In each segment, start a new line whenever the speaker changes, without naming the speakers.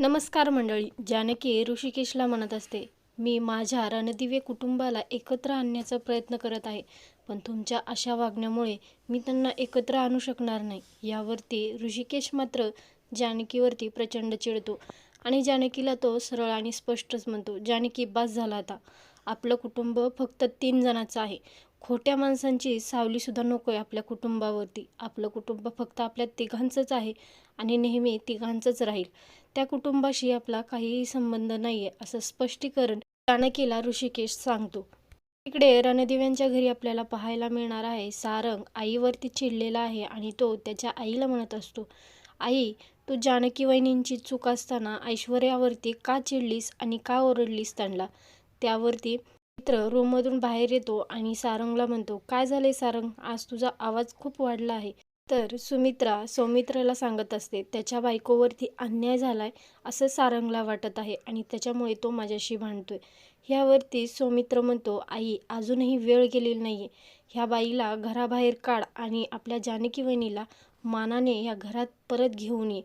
नमस्कार मंडळी जानकी ऋषिकेशला म्हणत असते मी माझ्या रणदिवे कुटुंबाला एकत्र आणण्याचा प्रयत्न करत आहे पण तुमच्या अशा वागण्यामुळे मी त्यांना एकत्र आणू शकणार नाही. यावरती ऋषिकेश मात्र जानकीवरती प्रचंड चिडतो आणि जानकीला तो सरळ आणि स्पष्टच म्हणतो जानकी बास झाला आता. आपलं कुटुंब फक्त तीन जणांचं आहे. खोट्या माणसांची सावलीसुद्धा नको आहे आपल्या कुटुंबावरती. आपलं कुटुंब फक्त आपल्या तिघांचंच आहे आणि नेहमी तिघांचंच राहील. त्या कुटुंबाशी आपला काहीही संबंध नाही आहे असं स्पष्टीकरण जानकीला ऋषिकेश सांगतो. इकडे रणदिव्यांच्या घरी आपल्याला पाहायला मिळणार आहे सारंग आईवरती चिडलेला आहे आणि तो त्याच्या आईला म्हणत असतो आई तू जानकी वहिनींची चूक असताना ऐश्वर्यावरती का चिडलीस आणि का ओरडलीस त्यांना? त्यावरती मित्र रूममधून बाहेर येतो आणि सारंगला म्हणतो काय झालंय सारंग? आज तुझा आवाज खूप वाढला आहे. तर सुमित्रा सौमित्राला सांगत असते त्याच्या बायकोवरती अन्याय झालाय असं सारंगला वाटत आहे आणि त्याच्यामुळे तो माझ्याशी भांडतोय. ह्यावरती सौमित्र म्हणतो आई अजूनही वेळ गेलेली नाही ह्या बाईला घराबाहेर काढ आणि आपल्या जानकी वहिनीला मानाने या घरात परत घेऊन ये.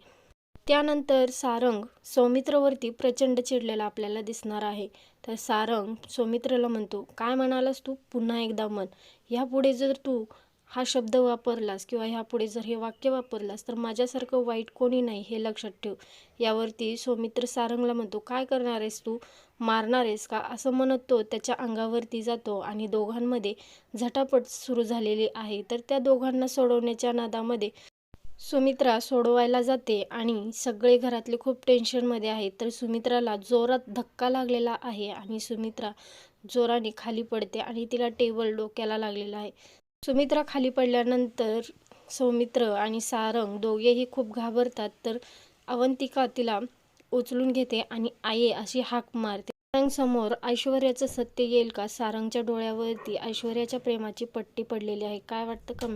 त्यानंतर सारंग सौमित्रवरती प्रचंड चिडलेला आपल्याला दिसणार आहे. तर सारंग सौमित्रला म्हणतो काय म्हणालास तू? पुन्हा एकदा म्हण. ह्यापुढे जर तू हा शब्द वापरलास किंवा ह्यापुढे जर हे वाक्य वापरलास तर माझ्यासारखं वाईट कोणी नाही हे लक्षात ठेव. यावरती सौमित्र सारंगला म्हणतो काय करणार आहेस तू? मारणार आहेस का? असं म्हणत तो त्याच्या अंगावरती जातो आणि दोघांमध्ये झटापट सुरू झालेली आहे. तर त्या दोघांना सोडवण्याच्या नादामध्ये सुमित्रा सोडवायला जाते आणि सगळे घरातले खूप टेन्शनमध्ये आहेत. तर सुमित्राला जोरात धक्का लागलेला आहे आणि सुमित्रा जोराने खाली पडते आणि तिला टेबल डोक्याला लागलेला आहे. सुमित्रा खाली पडल्यानंतर सौमित्र आणि सारंग दोघेही खूप घाबरतात. तर अवंतिका तिला उचलून घेते आणि आये अशी हाक मारते. सारंग समोर ऐश्वर्याचं सत्य येईल का? सारंगच्या डोळ्यावरती ऐश्वर्याच्या प्रेमाची पट्टी पडलेली आहे. काय वाटतं कमेंट